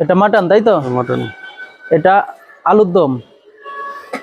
এটা মাটন তাই তো? মাটন। এটা আলুর দম।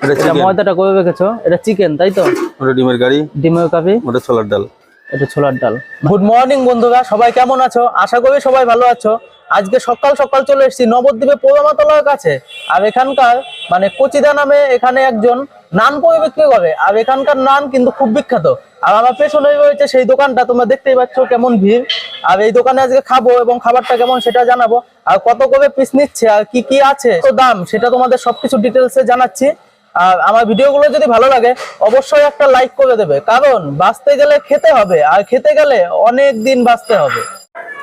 এটা এটা ময়দাটা কবে রেখেছো এটা চিকেন তাই তো? ওটা ডিমের গাড়ি ডিমের কাপি ওটা ছোলার ডাল। এটা ছোলার ডাল। গুড মর্নিং বন্ধুরা। সবাই কেমন আছো? আশা করি সবাই ভালো আছো। আজকে সকাল সকাল চলে এসেছি নবদ্বীপে পোড়ামাতলার কাছে। আর এখানকার মানে কচিদা নামে এখানে একজন নান পরি বিক্রি করে। আর এখানকার নান কিন্তু খুব বিখ্যাত। আর আমার পেছনে রয়েছে সেই দোকানটা তোমরা দেখতেই পাচ্ছ কেমন ভিড়। আর এই দোকানে আজকে খাব এবং খাবারটা কেমন সেটা জানাব। আর কত করে পিস নিচ্ছে আর কি কি আছে তো দাম সেটা তোমাদের সবকিছু ডিটেলসে জানাচ্ছি। আর আমার ভিডিওগুলো যদি ভালো লাগে অবশ্যই একটা লাইক করে দেবে। কারণ বাঁচতে গেলে খেতে হবে আর খেতে গেলে অনেক দিন বাঁচতে হবে।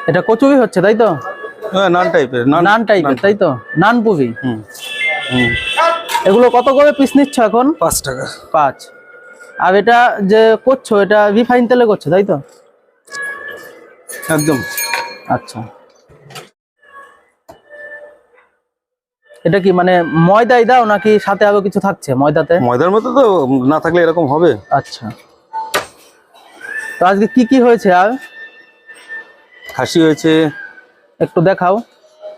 এটা কচুরি হচ্ছে তাই তো? হ্যাঁ নান টাইপের নান টাইপের তাই তো? নান পুরি। হুম হুম। এগুলো কত করে পিস নিচ্ছ এখন? পাঁচ টাকা। পাঁচ। আর এটা যে করছ এটা রিফাইন তেলে করছ তাই তো? একদম। আচ্ছা। এটা কি মানে ময়দাই দাও নাকি সাথে আরও কিছু থাকছে ময়দাতে? ময়দার মতো তো না থাকলে এরকম হবে। আচ্ছা। তো আজকে কি কি হয়েছে আর? খাসি হয়েছে। একটু দেখাও।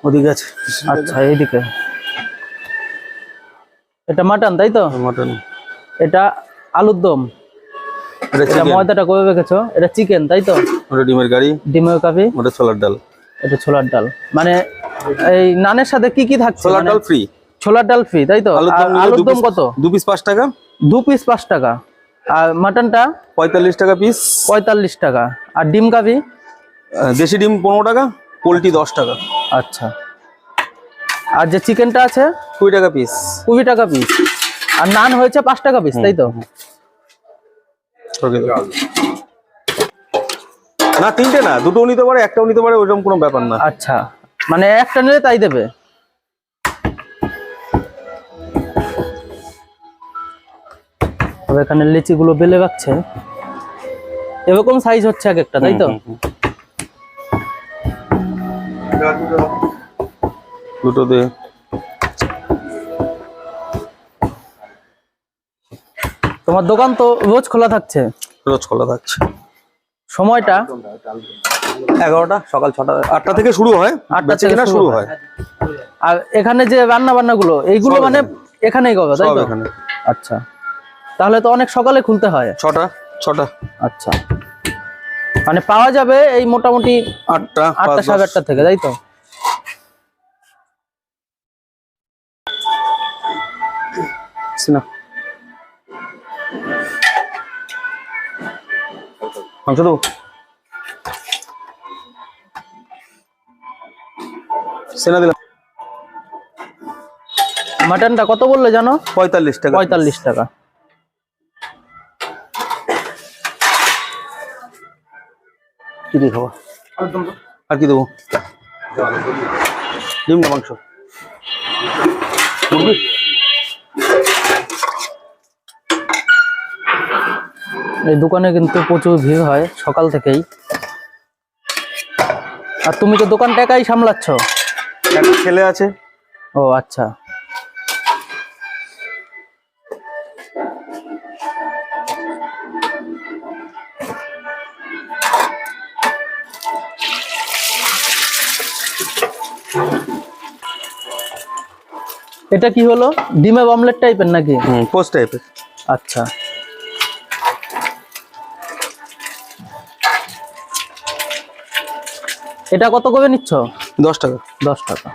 ওদিকে আছে। আচ্ছা এইদিকে। এটা মাটন তাই তো? মাটন এটা আলুর দম। এটা ময়দাটা করে রেখেছো এটা চিকেন তাই তো? ওটা ডিমের গাড়ি ডিমের কাপি ওটা ছোলার ডাল। এটা ছোলার ডাল। মানে এই নানের সাথে কি কি থাকছে? ছোলার মানে ডাল ফ্রি ছোলার ডাল ফ্রি তাই তো? আলুর দম কত? দু পিস পাঁচ টাকা। দু পিস পাঁচ টাকা। আর মাটনটা? পঁয়তাল্লিশ টাকা পিস পঁয়তাল্লিশ টাকা। আর ডিম কাপি দেশি ডিম পনেরো টাকা পোলট্রি দশ টাকা। আচ্ছা। আর যে চিকেনটা আছে কুড়ি টাকা পিস কুড়ি টাকা পিস আর নান হয়েছে পাঁচ টাকা পিস তাই তো? না তিনটে না দুটো নিতে পারে একটাও নিতে পারে ওইরকম কোনো ব্যাপার না। আচ্ছা মানে একটা নিলে তাই দেবে? তবে এখানে লিচি গুলো বেলে রাখছে এরকম সাইজ হচ্ছে এক একটা তাই তো? দুটো দে। তোমার দোকান তো রোজ খোলা থাকছে? রোজ খোলা থাকছে। সময়টা? এগারোটা সকাল ছটা আটটা থেকে শুরু হয়। আটটা থেকে কেনা শুরু হয়। আর এখানে যে রান্না বান্না গুলো এইগুলো মানে এখানেই করো তাই তো? আচ্ছা। তাহলে তো অনেক সকালে খুলতে হয়। ছটা ছটা। আচ্ছা। মানে পাওয়া যাবে এই মোটামুটি আটটা আটটা সাড়ে আটটা থেকে তাই তো? সিনা মাংস দেবো? সেনা দিলাম। মাটনটা কত বললে জানো? পঁয়তাল্লিশ টাকা। পঁয়তাল্লিশ টাকা। কি দিয়ে খাওয়া আর কি দেবো? ডিম মাংস? মুরগি? এই দোকানে কিন্তু প্রচুর ভিড় হয় সকাল থেকেই। আর তুমি তো দোকানটা একাই সামলাচ্ছ? একটা ছেলে আছে। ও আচ্ছা। এটা কি হলো? ডিমের অমলেট টাইপের নাকি? পোস্ট টাইপের আচ্ছা। এটা কত করে নিচ্ছ? দশ টাকা। দশ টাকা।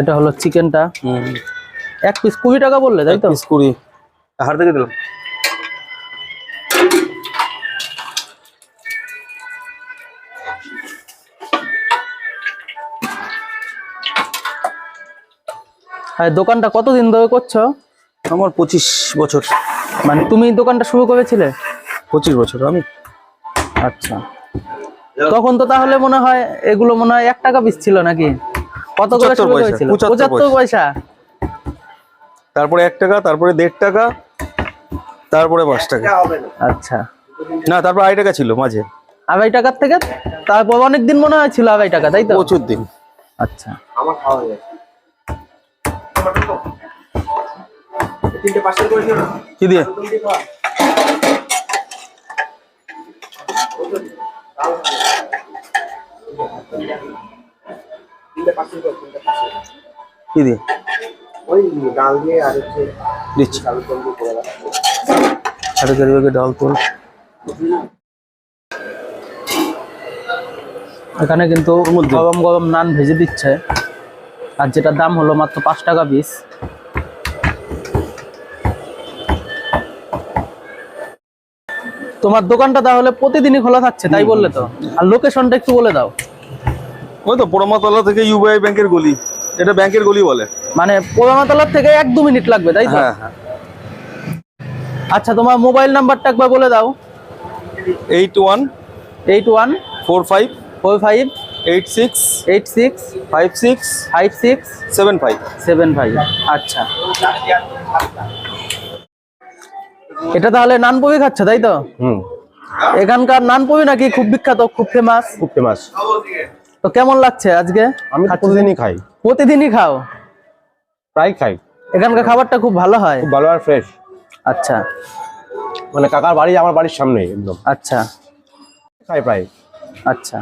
এটা হলো চিকেনটা। হুম। এক পিস কুড়ি টাকা বললে তাই তো? কুড়ি। হার থেকে দিলাম। আর দোকানটা কতদিন ধরে করছ? আমার পঁচিশ বছর। মানে তুমি দোকানটা শুরু করেছিলে? পঁচিশ বছর আমি? আচ্ছা। তখন তো তাহলে মনে হয় এগুলো মনে হয় এক টাকা পিস ছিল নাকি? কত করে শুরু পয়সা, করেছিল 75 পঁচাত্তর পয়সা। তারপরে এক টাকা তারপরে দেড় টাকা তারপরে পাঁচ টাকা। আচ্ছা। না তারপর আড়াই টাকা ছিল মাঝে। আড়াই টাকার থেকে তারপর অনেক দিন মনে হয় ছিল আড়াই টাকা তাই তো? প্রচুর দিন। আচ্ছা। কি দিয়ে? কি দিয়ে? ওই ডাল দিয়ে আর হচ্ছে দিচ্ছি আলু তন্ডু করে দাও সাড়ে চারি ভাগে ডাল তোল। এখানে কিন্তু গরম গরম নান ভেজে দিচ্ছে। আর যেটার দাম হলো মাত্র পাঁচ টাকা পিস তোমার দোকানটা তাহলে প্রতিদিনই খোলা থাকছে তাই বললে তো? আর লোকেশনটা একটু বলে দাও। ওই তো পোড়ামাতলা থেকে ইউবিআই ব্যাংকের গলি। এটা ব্যাংকের গলি বলে। মানে পোড়ামাতলার থেকে এক দু মিনিট লাগবে তাই তো? হ্যাঁ হ্যাঁ। আচ্ছা তোমার মোবাইল নাম্বারটা একবার বলে দাও। Eight one eight one four five four five eight six eight six five six five six seven five seven five আচ্ছা। এটা তাহলে নানপুরি খাচ্ছে তাই তো? হুম। এখানকার নানপুরি নাকি খুব বিখ্যাত খুব ফেমাস খুব ফেমাস তো কেমন লাগছে আজকে? আমি প্রতিদিনই খাই। প্রতিদিনই খাও? প্রায় খাই। এখানকার খাবারটা খুব ভালো হয়? খুব ভালো আর ফ্রেশ আচ্ছা। মানে কাকার বাড়ি আমার বাড়ির সামনেই একদম। আচ্ছা। খাই প্রায়। আচ্ছা।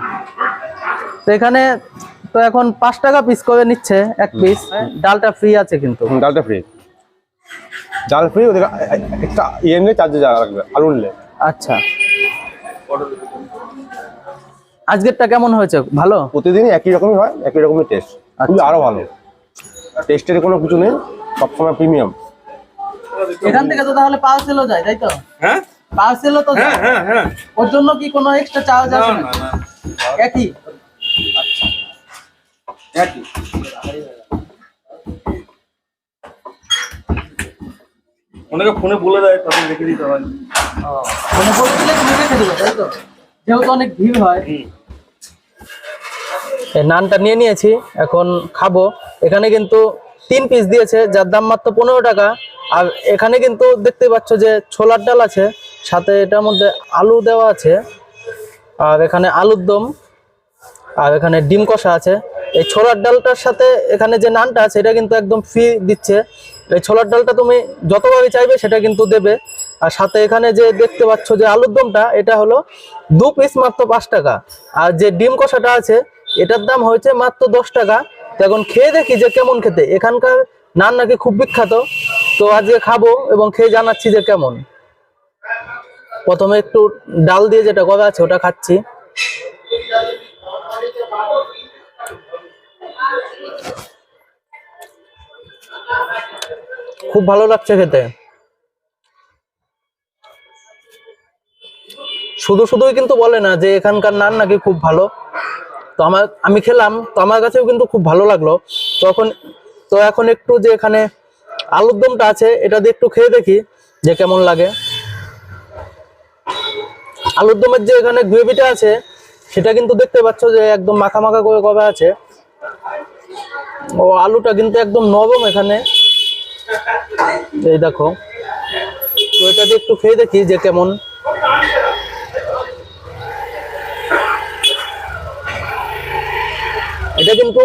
তো এখানে তো এখন পাঁচ টাকা পিস করে নিচ্ছে এক পিস ডালটা ফ্রি আছে কিন্তু। ডালটা ফ্রি ডাল ফ্রি ওদের একটা ইয়ে নিলে চার্জে যা লাগবে আলু নিলে। আচ্ছা। আজকেরটা কেমন হয়েছে? ভালো? প্রতিদিনই একই রকমই হয় একই রকমই টেস্ট খুবই আরও ভালো। টেস্টের কোনো কিছু নেই সবসময় প্রিমিয়াম এখান থেকে তো তাহলে পার্সেলও যায় তাই তো? হ্যাঁ? পার্সেলও তো যায়। হ্যাঁ হ্যাঁ। ওর জন্য কি কোনো এক্সট্রা চার্জ আছে না একই? একই অনেকে ফোনে বলে দেয় তাদের রেখে দিতে হয়। বলে দিলে তুমি রেখে দেবে তাই তো? যেহেতু অনেক ভিড় হয়। নানটা নিয়ে নিয়েছি এখন খাব। এখানে কিন্তু তিন পিস দিয়েছে যার দাম মাত্র পনেরো টাকা। আর এখানে কিন্তু দেখতে পাচ্ছ যে ছোলার ডাল আছে সাথে এটার মধ্যে আলু দেওয়া আছে। আর এখানে আলুর দম। আর এখানে ডিম কষা আছে। এই ছোলার ডালটার সাথে এখানে যে নানটা আছে, এটা কিন্তু একদম ফ্রি দিচ্ছে। এই ছোলার ডালটা তুমি যতবারই চাইবে সেটা কিন্তু দেবে। আর সাথে এখানে যে দেখতে পাচ্ছ যে আলুর দমটা, এটা হলো দু পিস মাত্র পাঁচ টাকা। আর যে ডিম কষাটা আছে, এটার দাম হয়েছে মাত্র দশ টাকা। তো এখন খেয়ে দেখি যে কেমন খেতে। এখানকার নান নাকি খুব বিখ্যাত। তো আজকে খাব এবং খেয়ে জানাচ্ছি যে কেমন। প্রথমে একটু ডাল দিয়ে যেটা করা আছে, ওটা খাচ্ছি। খুব ভালো লাগছে খেতে। শুধু শুধুই কিন্তু বলে না যে এখানকার নান নাকি খুব ভালো। তো আমার, আমি খেলাম, তো আমার কাছেও কিন্তু খুব ভালো লাগল। তখন তো এখন একটু যে এখানে আলুর দমটা আছে, এটা দিয়ে একটু খেয়ে দেখি যে কেমন লাগে। আলুর দমের যে এখানে গ্রেভিটা আছে, সেটা কিন্তু দেখতে পাচ্ছ যে একদম মাখা মাখা করে কবে আছে। ও আলুটা কিন্তু একদম নরম এখানে। এই দেখো। তো এটা দিয়ে একটু খেয়ে দেখি যে কেমন। এটা কিন্তু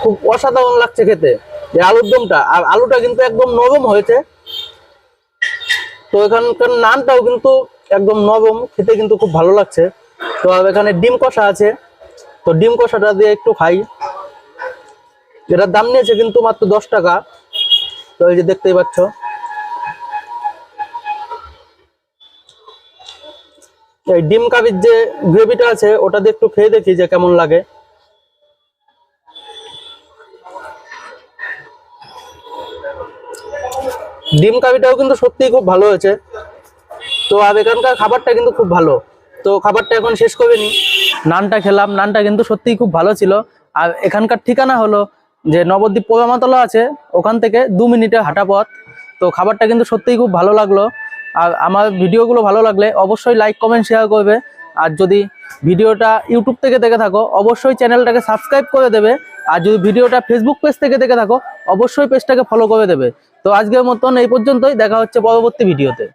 খুব অসাধারণ লাগছে খেতে যে আলুর দমটা। আর আলুটা কিন্তু একদম নরম হয়েছে। তো এখানকার নানটাও কিন্তু একদম নরম, খেতে কিন্তু খুব ভালো লাগছে। তো এখানে ডিম কষা আছে। তো ডিম কষাটা দিয়ে একটু খাই। এটার দাম নিয়েছে কিন্তু মাত্র দশ টাকা। তো এই যে দেখতেই পাচ্ছ। এই ডিম কাবির যে গ্রেভিটা আছে, ওটা দিয়ে একটু খেয়ে দেখি যে কেমন লাগে। ডিম কাবিটাও কিন্তু সত্যিই খুব ভালো হয়েছে। তো আর এখানকার খাবারটা কিন্তু খুব ভালো। তো খাবারটা এখন শেষ করে নি নানটা খেলাম, নানটা কিন্তু সত্যিই খুব ভালো ছিল। আর এখানকার ঠিকানা হলো যে নবদ্বীপ পোড়ামাতলা আছে, ওখান থেকে দু মিনিটে হাঁটা পথ। তো খাবারটা কিন্তু সত্যিই খুব ভালো লাগল। আর আমার ভিডিওগুলো ভালো লাগলে অবশ্যই লাইক কমেন্ট শেয়ার করবে। আর যদি ভিডিওটা ইউটিউব থেকে দেখে থাকো, অবশ্যই চ্যানেলটাকে সাবস্ক্রাইব করে দেবে। আর যদি ভিডিওটা ফেসবুক পেজ থেকে দেখে থাকো, অবশ্যই পেজটাকে ফলো করে দেবে। তো আজকের মতন এই পর্যন্তই। দেখা হচ্ছে পরবর্তী ভিডিওতে।